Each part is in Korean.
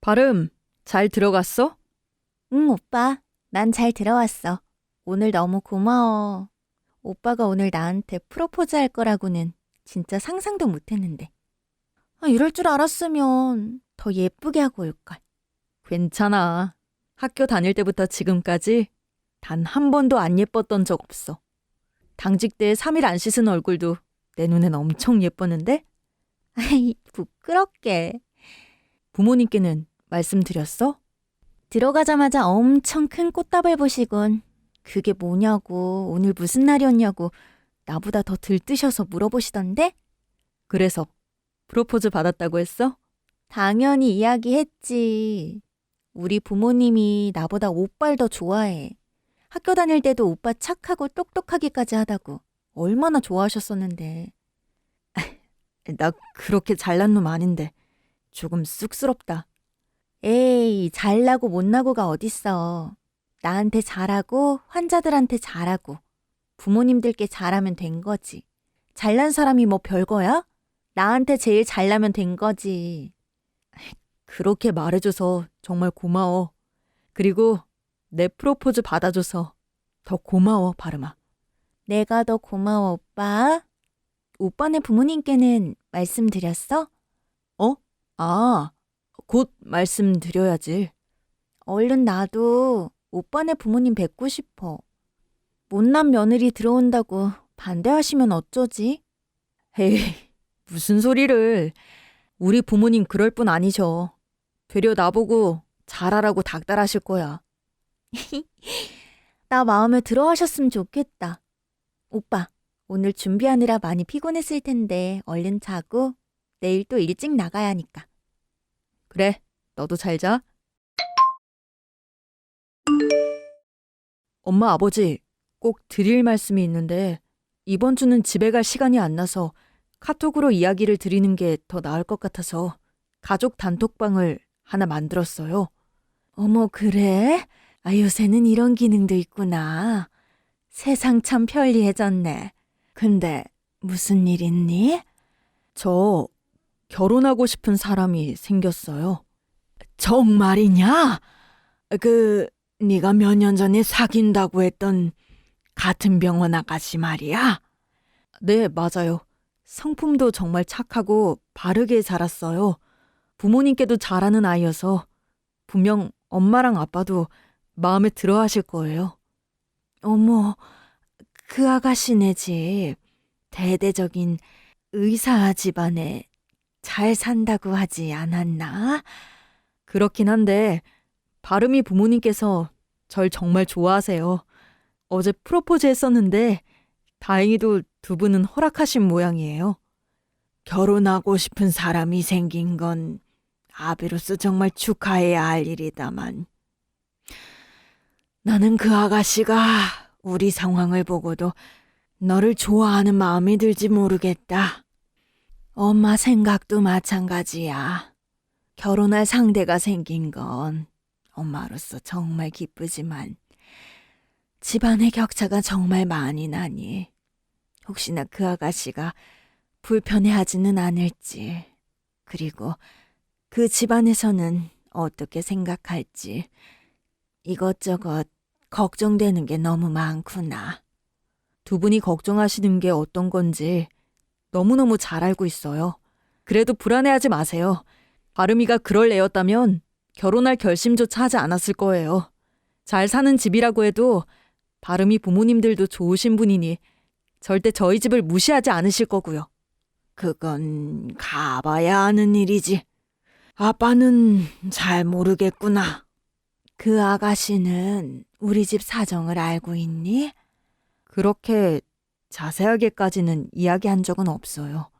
발음 잘 들어갔어? 응, 오빠. 난 잘 들어왔어. 오늘 너무 고마워. 오빠가 오늘 나한테 프로포즈 할 거라고는 진짜 상상도 못 했는데. 아, 이럴 줄 알았으면 더 예쁘게 하고 올걸. 괜찮아. 학교 다닐 때부터 지금까지 단 한 번도 안 예뻤던 적 없어. 당직 때 3일 안 씻은 얼굴도 내 눈엔 엄청 예뻤는데 아이, 부끄럽게. 부모님께는 말씀드렸어? 들어가자마자 엄청 큰 꽃다발 보시곤 그게 뭐냐고 오늘 무슨 날이었냐고 나보다 더 들뜨셔서 물어보시던데 그래서 프로포즈 받았다고 했어? 당연히 이야기했지. 우리 부모님이 나보다 오빠를 더 좋아해. 학교 다닐 때도 오빠 착하고 똑똑하기까지 하다고 얼마나 좋아하셨었는데. 나 그렇게 잘난 놈 아닌데 조금 쑥스럽다. 에이, 잘나고 못나고가 어딨어. 나한테 잘하고 환자들한테 잘하고 부모님들께 잘하면 된 거지. 잘난 사람이 뭐 별거야? 나한테 제일 잘나면 된 거지. 그렇게 말해줘서 정말 고마워. 그리고 내 프로포즈 받아줘서 더 고마워, 바르마. 내가 더 고마워, 오빠. 오빠네 부모님께는 말씀드렸어? 아, 곧 말씀드려야지. 얼른 나도 오빠네 부모님 뵙고 싶어. 못난 며느리 들어온다고 반대하시면 어쩌지? 에이, 무슨 소리를. 우리 부모님 그럴 뿐 아니셔. 되려 나보고 잘하라고 닥달하실 거야. 나 마음에 들어 하셨으면 좋겠다. 오빠, 오늘 준비하느라 많이 피곤했을 텐데 얼른 자고 내일 또 일찍 나가야 하니까. 그래, 너도 잘 자. 엄마, 아버지, 꼭 드릴 말씀이 있는데, 이번 주는 집에 갈 시간이 안 나서 카톡으로 이야기를 드리는 게 더 나을 것 같아서 가족 단톡방을 하나 만들었어요. 어머, 그래? 아, 요새는 이런 기능도 있구나. 세상 참 편리해졌네. 근데 무슨 일 있니? 저 결혼하고 싶은 사람이 생겼어요. 정말이냐? 그 네가 몇 년 전에 사귄다고 했던 같은 병원 아가씨 말이야? 네, 맞아요. 성품도 정말 착하고 바르게 자랐어요. 부모님께도 잘하는 아이여서 분명 엄마랑 아빠도 마음에 들어 하실 거예요. 어머, 그 아가씨네 집 대대적인 의사 집안에 잘 산다고 하지 않았나? 그렇긴 한데 바름이 부모님께서 절 정말 좋아하세요. 어제 프로포즈 했었는데 다행히도 두 분은 허락하신 모양이에요. 결혼하고 싶은 사람이 생긴 건 아비로서 정말 축하해야 할 일이다만 나는 그 아가씨가 우리 상황을 보고도 너를 좋아하는 마음이 들지 모르겠다. 엄마 생각도 마찬가지야. 결혼할 상대가 생긴 건 엄마로서 정말 기쁘지만 집안의 격차가 정말 많이 나니 혹시나 그 아가씨가 불편해하지는 않을지 그리고 그 집안에서는 어떻게 생각할지 이것저것 걱정되는 게 너무 많구나. 두 분이 걱정하시는 게 어떤 건지 너무너무 잘 알고 있어요. 그래도 불안해하지 마세요. 바름이가 그럴 애였다면 결혼할 결심조차 하지 않았을 거예요. 잘 사는 집이라고 해도 바름이 부모님들도 좋으신 분이니 절대 저희 집을 무시하지 않으실 거고요. 그건 가봐야 아는 일이지. 아빠는 잘 모르겠구나. 그 아가씨는 우리 집 사정을 알고 있니? 그렇게 자세하게까지는 이야기한 적은 없어요.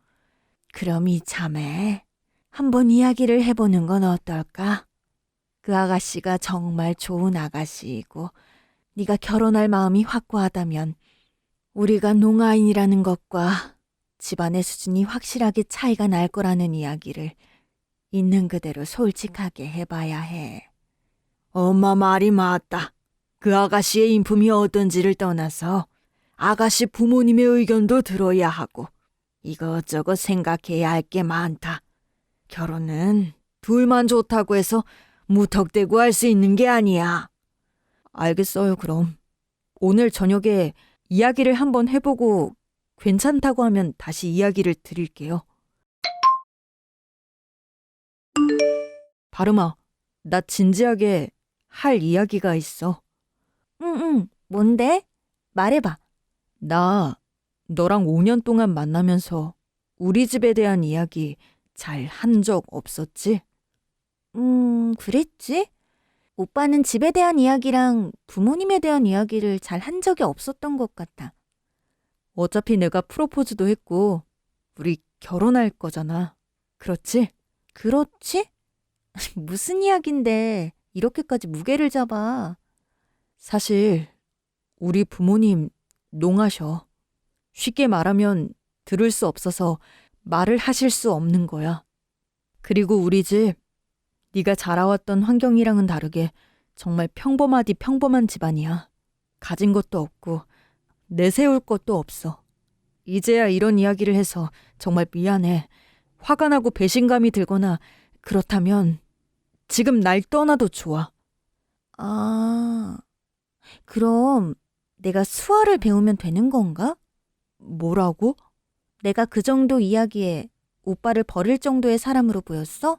그럼 이참에 한번 이야기를 해보는 건 어떨까? 그 아가씨가 정말 좋은 아가씨이고 네가 결혼할 마음이 확고하다면 우리가 농아인이라는 것과 집안의 수준이 확실하게 차이가 날 거라는 이야기를 있는 그대로 솔직하게 해봐야 해. 엄마 말이 맞다. 그 아가씨의 인품이 어떤지를 떠나서 아가씨 부모님의 의견도 들어야 하고 이것저것 생각해야 할 게 많다. 결혼은 둘만 좋다고 해서 무턱대고 할 수 있는 게 아니야. 알겠어요, 그럼. 오늘 저녁에 이야기를 한번 해보고 괜찮다고 하면 다시 이야기를 드릴게요. 바르마, 나 진지하게 할 이야기가 있어. 응, 응. 뭔데? 말해봐. 나 너랑 5년 동안 만나면서 우리 집에 대한 이야기 잘 한 적 없었지? 음, 그랬지? 오빠는 집에 대한 이야기랑 부모님에 대한 이야기를 잘 한 적이 없었던 것 같아. 어차피 내가 프로포즈도 했고, 우리 결혼할 거잖아. 그렇지? 그렇지? 무슨 이야기인데 이렇게까지 무게를 잡아. 사실, 우리 부모님 농하셔. 쉽게 말하면 들을 수 없어서 말을 하실 수 없는 거야. 그리고 우리 집, 네가 자라왔던 환경이랑은 다르게 정말 평범하디 평범한 집안이야. 가진 것도 없고 내세울 것도 없어. 이제야 이런 이야기를 해서 정말 미안해. 화가 나고 배신감이 들거나 그렇다면 지금 날 떠나도 좋아. 아, 그럼 내가 수화를 배우면 되는 건가? 뭐라고? 내가 그 정도 이야기에 오빠를 버릴 정도의 사람으로 보였어?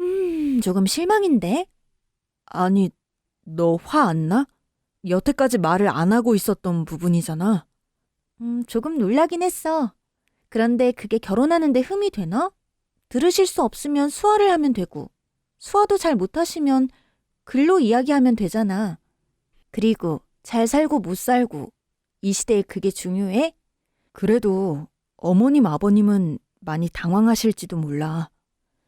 음, 조금 실망인데? 아니, 너 화 안 나? 여태까지 말을 안 하고 있었던 부분이잖아. 음, 조금 놀라긴 했어. 그런데 그게 결혼하는데 흠이 되나? 들으실 수 없으면 수화를 하면 되고, 수화도 잘 못하시면 글로 이야기하면 되잖아. 그리고 잘 살고 못 살고, 이 시대에 그게 중요해? 그래도 어머님, 아버님은 많이 당황하실지도 몰라.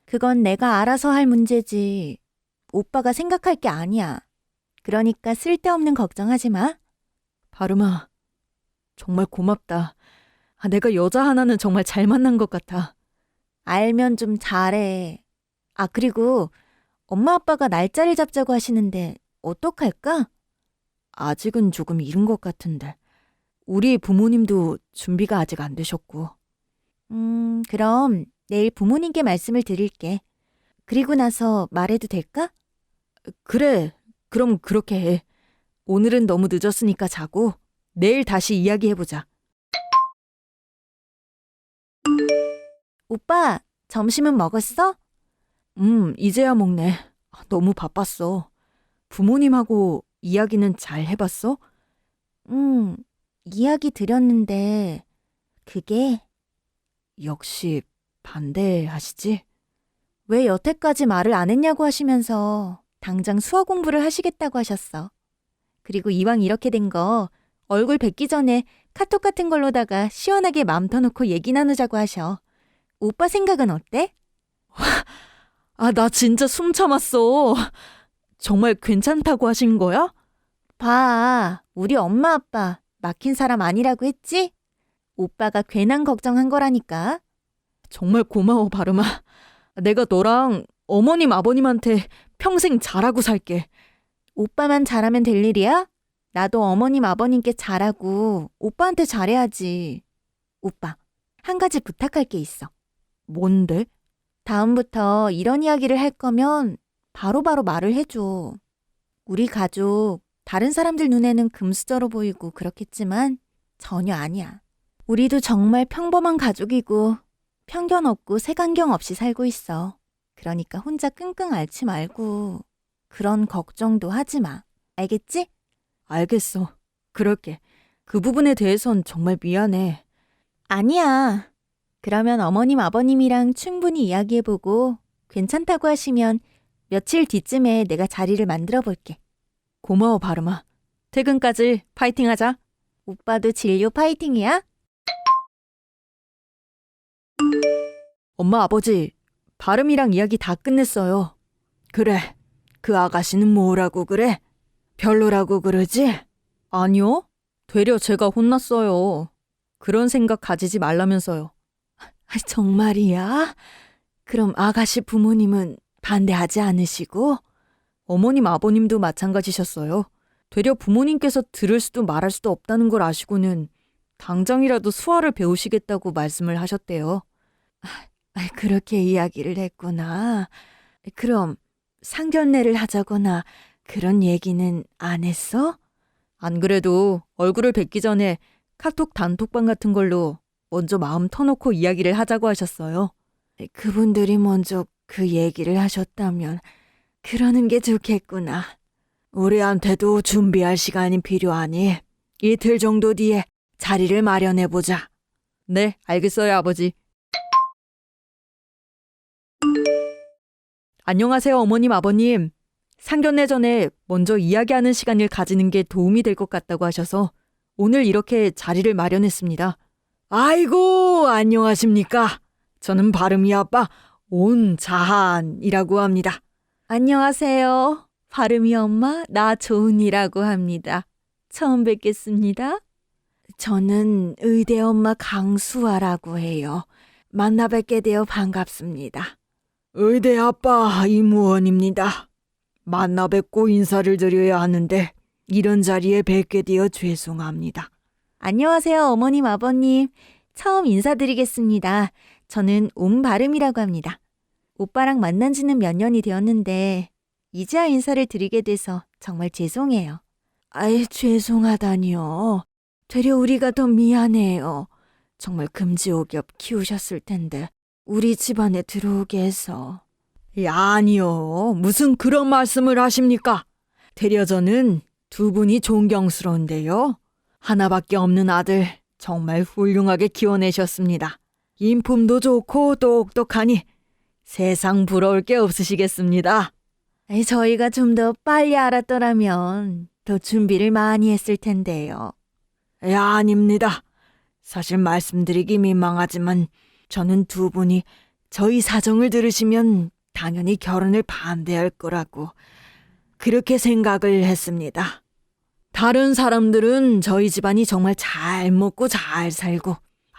그건 내가 알아서 할 문제지. 오빠가 생각할 게 아니야. 그러니까 쓸데없는 걱정하지 마. 바르마, 정말 고맙다. 아, 내가 여자 하나는 정말 잘 만난 것 같아. 알면 좀 잘해. 아, 그리고 엄마 아빠가 날짜를 잡자고 하시는데 어떡할까? 아직은 조금 이른 것 같은데. 우리 부모님도 준비가 아직 안 되셨고. 음, 그럼 내일 부모님께 말씀을 드릴게. 그리고 나서 말해도 될까? 그래, 그럼 그렇게 해. 오늘은 너무 늦었으니까 자고 내일 다시 이야기해보자. 오빠, 점심은 먹었어? 음, 이제야 먹네. 아, 너무 바빴어. 부모님하고 이야기는 잘 해봤어? 음, 이야기 드렸는데, 그게 역시 반대하시지? 왜 여태까지 말을 안 했냐고 하시면서 당장 수학 공부를 하시겠다고 하셨어. 그리고 이왕 이렇게 된 거 얼굴 뵙기 전에 카톡 같은 걸로다가 시원하게 마음 터놓고 얘기 나누자고 하셔. 오빠 생각은 어때? 아, 나 진짜 숨 참았어. 정말 괜찮다고 하신 거야? 봐, 우리 엄마 아빠 막힌 사람 아니라고 했지? 오빠가 괜한 걱정한 거라니까. 정말 고마워, 바르마. 내가 너랑 어머님, 아버님한테 평생 잘하고 살게. 오빠만 잘하면 될 일이야? 나도 어머님 아버님께 잘하고 오빠한테 잘해야지. 오빠, 한 가지 부탁할 게 있어. 뭔데? 다음부터 이런 이야기를 할 거면 바로 바로 말을 해줘. 우리 가족, 다른 사람들 눈에는 금수저로 보이고 그렇겠지만 전혀 아니야. 우리도 정말 평범한 가족이고 편견 없고 색안경 없이 살고 있어. 그러니까 혼자 끙끙 앓지 말고 그런 걱정도 하지 마. 알겠지? 알겠어. 그럴게. 그 부분에 대해선 정말 미안해. 아니야. 그러면 어머님, 아버님이랑 충분히 이야기해보고 괜찮다고 하시면 며칠 뒤쯤에 내가 자리를 만들어 볼게. 고마워, 바르마. 퇴근까지 파이팅 하자. 오빠도 진료 파이팅이야? 엄마, 아버지, 바름이랑 이야기 다 끝냈어요. 그래. 그 아가씨는 뭐라고 그래? 별로라고 그러지? 아니요. 되려 제가 혼났어요. 그런 생각 가지지 말라면서요. 아, 정말이야? 그럼 아가씨 부모님은 반대하지 않으시고? 어머님, 아버님도 마찬가지셨어요. 되려 부모님께서 들을 수도 말할 수도 없다는 걸 아시고는 당장이라도 수화를 배우시겠다고 말씀을 하셨대요. 아, 그렇게 이야기를 했구나. 그럼 상견례를 하자거나 그런 얘기는 안 했어? 안 그래도 얼굴을 뵙기 전에 카톡 단톡방 같은 걸로 먼저 마음 터놓고 이야기를 하자고 하셨어요. 그분들이 먼저 그 얘기를 하셨다면 그러는 게 좋겠구나. 우리한테도 준비할 시간이 필요하니 이틀 정도 뒤에 자리를 마련해 보자. 네, 알겠어요, 아버지. 안녕하세요, 어머님, 아버님. 상견례 전에 먼저 이야기하는 시간을 가지는 게 도움이 될 것 같다고 하셔서 오늘 이렇게 자리를 마련했습니다. 아이고, 안녕하십니까? 저는 바름이 아빠 온자한이라고 합니다. 안녕하세요. 바름이 엄마, 나 조은이라고 합니다. 처음 뵙겠습니다. 저는 의대 엄마 강수아라고 해요. 만나 뵙게 되어 반갑습니다. 의대 아빠 이무원입니다. 만나 뵙고 인사를 드려야 하는데 이런 자리에 뵙게 되어 죄송합니다. 안녕하세요, 어머님, 아버님. 처음 인사드리겠습니다. 저는 옴 바름이라고 합니다. 오빠랑 만난 지는 몇 년이 되었는데, 이제야 인사를 드리게 돼서 정말 죄송해요. 아이, 죄송하다니요. 되려 우리가 더 미안해요. 정말 금지옥엽 키우셨을 텐데 우리 집안에 들어오게 해서. 아니요. 무슨 그런 말씀을 하십니까? 되려 저는 두 분이 존경스러운데요. 하나밖에 없는 아들 정말 훌륭하게 키워내셨습니다. 인품도 좋고 똑똑하니 세상 부러울 게 없으시겠습니다. 저희가 좀 더 빨리 알았더라면 더 준비를 많이 했을 텐데요. 야, 아닙니다. 사실 말씀드리기 민망하지만 저는 두 분이 저희 사정을 들으시면 당연히 결혼을 반대할 거라고 그렇게 생각을 했습니다. 다른 사람들은 저희 집안이 정말 잘 먹고 잘 살고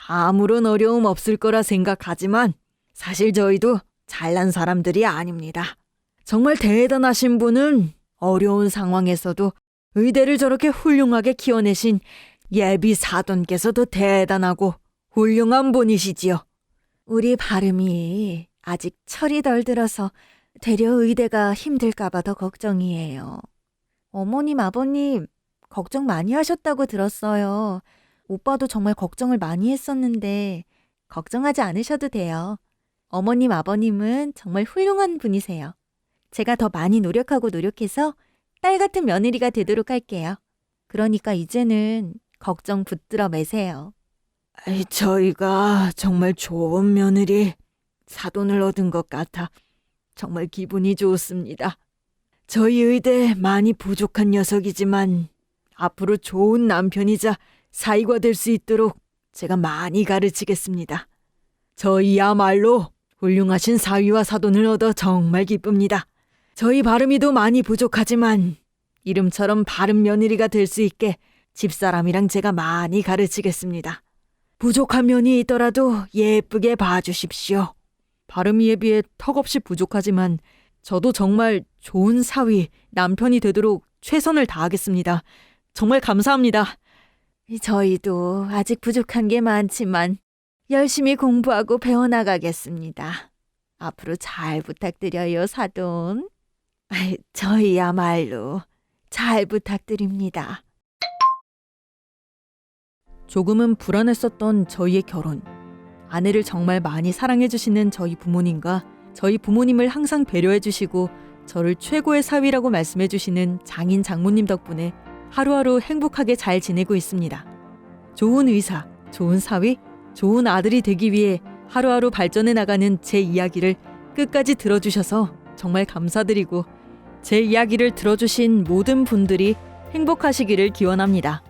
아무런 어려움 없을 거라 생각하지만 사실 저희도 잘난 사람들이 아닙니다. 정말 대단하신 분은 어려운 상황에서도 의대를 저렇게 훌륭하게 키워내신 예비 사돈께서 더 대단하고 훌륭한 분이시지요. 우리 발음이 아직 철이 덜 들어서 되려 의대가 힘들까봐 더 걱정이에요. 어머님, 아버님, 걱정 많이 하셨다고 들었어요. 오빠도 정말 걱정을 많이 했었는데, 걱정하지 않으셔도 돼요. 어머님, 아버님은 정말 훌륭한 분이세요. 제가 더 많이 노력하고 노력해서 딸 같은 며느리가 되도록 할게요. 그러니까 이제는 걱정 붙들어 매세요. 아이, 저희가 정말 좋은 며느리 사돈을 얻은 것 같아 정말 기분이 좋습니다. 저희 의대 많이 부족한 녀석이지만 앞으로 좋은 남편이자 사이가 될 수 있도록 제가 많이 가르치겠습니다. 저희야말로 훌륭하신 사위와 사돈을 얻어 정말 기쁩니다. 저희 바름이도 많이 부족하지만 이름처럼 바름 며느리가 될 수 있게 집사람이랑 제가 많이 가르치겠습니다. 부족한 면이 있더라도 예쁘게 봐주십시오. 발음이에 비해 턱없이 부족하지만 저도 정말 좋은 사위, 남편이 되도록 최선을 다하겠습니다. 정말 감사합니다. 저희도 아직 부족한 게 많지만 열심히 공부하고 배워나가겠습니다. 앞으로 잘 부탁드려요, 사돈. 아이, 저희야말로 잘 부탁드립니다. 조금은 불안했었던 저희의 결혼. 아내를 정말 많이 사랑해주시는 저희 부모님과 저희 부모님을 항상 배려해주시고 저를 최고의 사위라고 말씀해주시는 장인 장모님 덕분에 하루하루 행복하게 잘 지내고 있습니다. 좋은 의사, 좋은 사위, 좋은 아들이 되기 위해 하루하루 발전해 나가는 제 이야기를 끝까지 들어주셔서 정말 감사드리고 제 이야기를 들어주신 모든 분들이 행복하시기를 기원합니다.